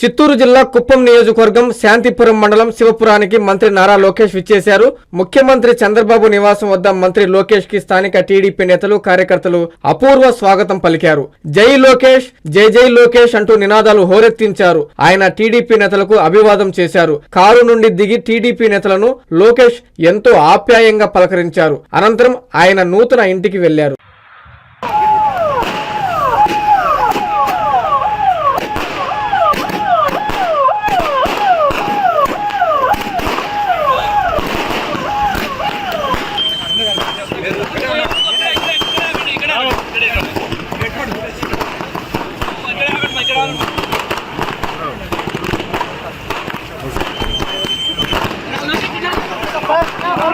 చిత్తూరు జిల్లా కుప్పం నియోజకవర్గం శాంతిపురం మండలం శివపురానికి మంత్రి నారా లోకేష్ విచ్చేశారు. ముఖ్యమంత్రి చంద్రబాబు నివాసం వద్ద మంత్రి లోకేష్కి స్థానిక టీడీపీ నేతలు కార్యకర్తలు అపూర్వ స్వాగతం పలికారు. జై లోకేష్ జై జై లోకేష్ అంటూ నినాదాలు హోరెత్తించారు. ఆయన టీడీపీ నేతలకు అభివాదం చేశారు. కారు నుండి దిగి టీడీపీ నేతలను లోకేష్ ఎంతో ఆప్యాయంగా పలకరించారు. అనంతరం ఆయన నూతన ఇంటికి వెళ్ళారు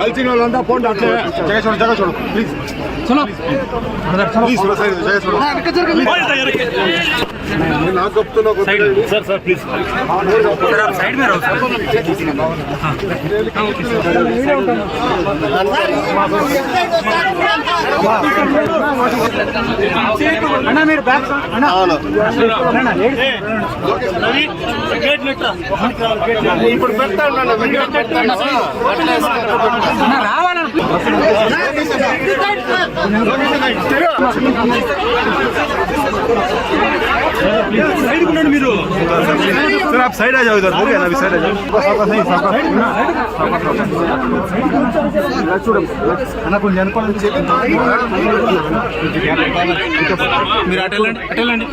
కలిసిన వాళ్ళంతా పోండి అట్లే జగ చూడు జగ చూడు ప్లీజ్ ప్లీజ్ సైడ్ జగ చూడు నేను నాకు చెప్తున్నా సార్ సార్ ప్లీజ్ ఇప్పుడు పెడతా ఉన్నాను వీడియో పెడతా सर आप साइड आ जाओ इधर हो गया ना अभी साइड आ जाओ सावकाश नहीं सावकाश చూడు అన్న కొంచెం అనుకోండి మీరు అటు వెళ్ళండి అటు వెళ్ళండి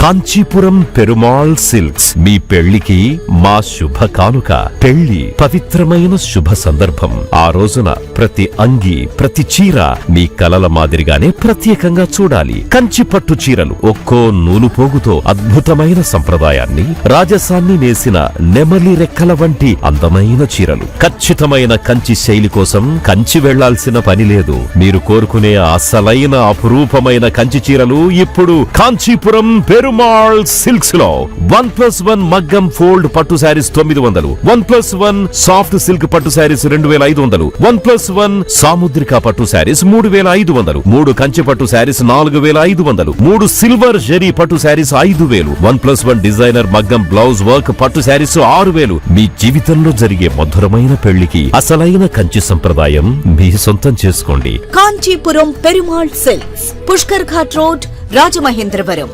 కాంచీపురం పెరుమాళ్ సిల్క్స్ మీ పెళ్ళికి మా శుభ కానుక. పెళ్ళి పవిత్రమైన శుభ సందర్భం. ఆ రోజున ప్రతి అంగి ప్రతి చీర మీ కలల మాదిరిగానే ప్రత్యేకంగా చూడాలి. కంచి పట్టు చీరలు ఒక్కో నూలు పోగుతో అద్భుతమైన సంప్రదాయాన్ని రాజసాన్ని నేసిన నెమలి రెక్కల వంటి అందమైన చీరలు. ఖచ్చితమైన కంచి శైలి కోసం కంచి వెళ్ళాల్సిన పని లేదు. మీరు కోరుకునే అసలైన అపురూపమైన కంచి చీరలు ఇప్పుడు కాంచీపురం పెరుమాళ్ సిల్క్స్లో వన్ ప్లస్ వన్ మగ్గం ఫోల్డ్ పట్టు శారీస్ తొమ్మిది వందలు. One plus one soft silk పట్టు శారీస్ రెండు వేల ఐదు వందలు. వన్ ప్లస్ వన్ సాముద్రిక పట్టు శారీస్ మూడు వేల ఐదు వందలు. మూడు కంచి పట్టు శారీస్ నాలుగు వేల ఐదు వందలు. మూడు సిల్వర్ జెరీ పట్టు శారీస్ ఐదు వేలు. వన్ ప్లస్ వన్ డిజైనర్ మగ్గం బ్లౌజ్ వర్క్ పట్టు శారీస్ ఆరు వేలు. మీ జీవితంలో జరిగే మధురమైన పెళ్ళికి అసలైన కంచి సంప్రదాయం మీ సొంతం చేసుకోండి. Kanchipuram Perumal silks Pushkar ghat road Rajamahendravaram.